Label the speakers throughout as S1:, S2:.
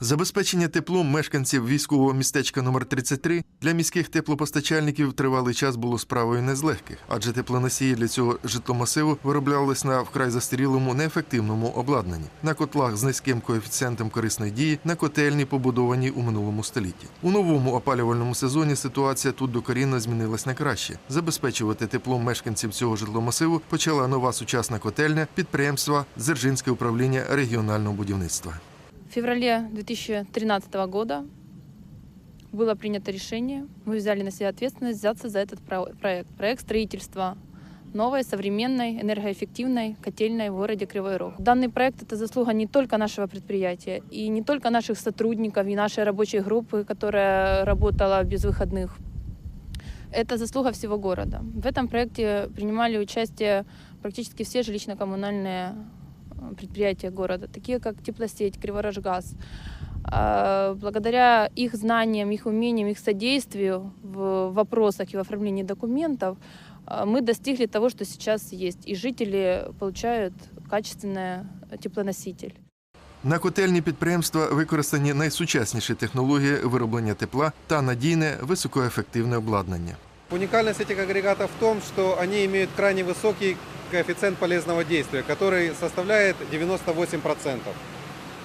S1: Забезпечення теплом мешканців військового містечка номер 33 для міських теплопостачальників тривалий час було справою не з легких, адже теплоносії для цього житломасиву вироблялись на вкрай застарілому неефективному обладнанні на котлах з низьким коефіцієнтом корисної дії на котельні, побудовані у минулому столітті. У новому опалювальному сезоні ситуація тут докорінно змінилась на краще. Забезпечувати теплом мешканців цього житломасиву почала нова сучасна котельня підприємства Дзержинське управління регіонального будівництва.
S2: Феврале 2013 года было принято решение, мы взяли на себя ответственность взяться за этот про- проект. Проект строительства новой, современной, энергоэффективной котельной в городе Кривой Рог. Данный проект – это заслуга не только нашего предприятия и не только наших сотрудников и нашей рабочей группы, которая работала без выходных. Это заслуга всего города. В этом проекте принимали участие практически все жилищно-коммунальные предприятия города, такие как Теплосеть, Криворожгаз. Благодаря их знаниям, их умениям, их содействию в вопросах и в оформлении документов мы достигли того, что сейчас есть. И жители получают качественный теплоноситель.
S1: На котельні підприємства використані найсучасніші технології вироблення тепла та надійне високоефективне обладнання.
S3: Уникальность этих агрегатов в том, что они имеют крайне высокий коэффициент полезного действия, который составляет 98%.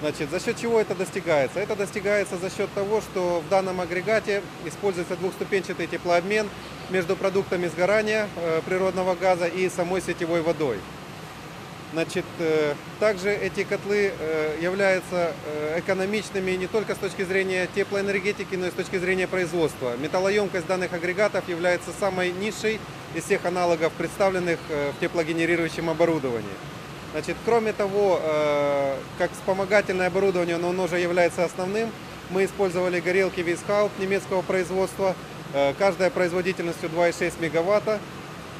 S3: Значит, за счет чего это достигается? Это достигается за счет того, что в данном агрегате используется двухступенчатый теплообмен между продуктами сгорания э, природного газа и самой сетевой водой. Значит, э, также эти котлы э, являются э, экономичными не только с точки зрения теплоэнергетики, но и с точки зрения производства. Металлоемкость данных агрегатов является самой низшей из всех аналогов, представленных в теплогенерирующем оборудовании. Значит, кроме того, как вспомогательное оборудование, но оно уже является основным, мы использовали горелки Weishaupt немецкого производства, каждая производительностью 2,6 мегаватта.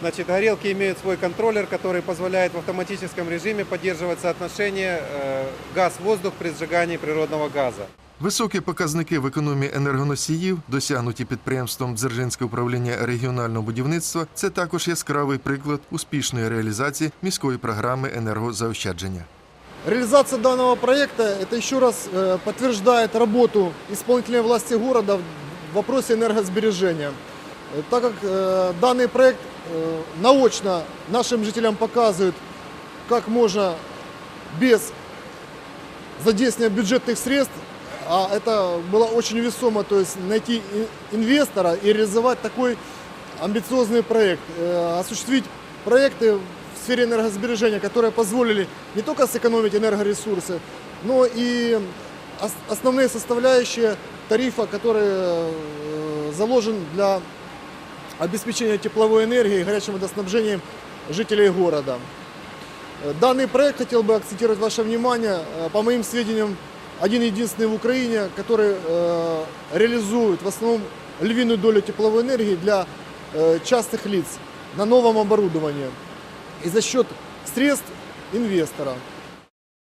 S3: Значит, горелки имеют свой контроллер, который позволяет в автоматическом режиме поддерживать соотношение э, газ-воздух при сжигании природного газа.
S1: Високі показники в економії енергоносіїв, досягнуті підприємством Дзержинське управління регіонального будівництва, це також яскравий приклад успішної реалізації міської програми енергозаощадження.
S4: Реализация данного проекта это еще раз э, подтверждает работу исполнительной власти города в вопросе энергосбережения. Э, Так как э, данный проект э, наочно нашим жителям показывает, как можно без задействования бюджетных средств, а это было очень весомо, то есть найти инвестора и реализовать такой амбициозный проект, э, осуществить проекты в сфере энергосбережения, которые позволили не только сэкономить энергоресурсы, но и ос- основные составляющие тарифа, который э, заложен для обеспечения тепловой энергией и горячим водоснабжением жителей города. Э, Данный проект хотел бы акцентировать ваше внимание, э, по моим сведениям, один единственный в Украине, который э, реализует в основном львиную долю тепловой энергии для э, частных лиц на новом оборудовании и за счет средств инвестора.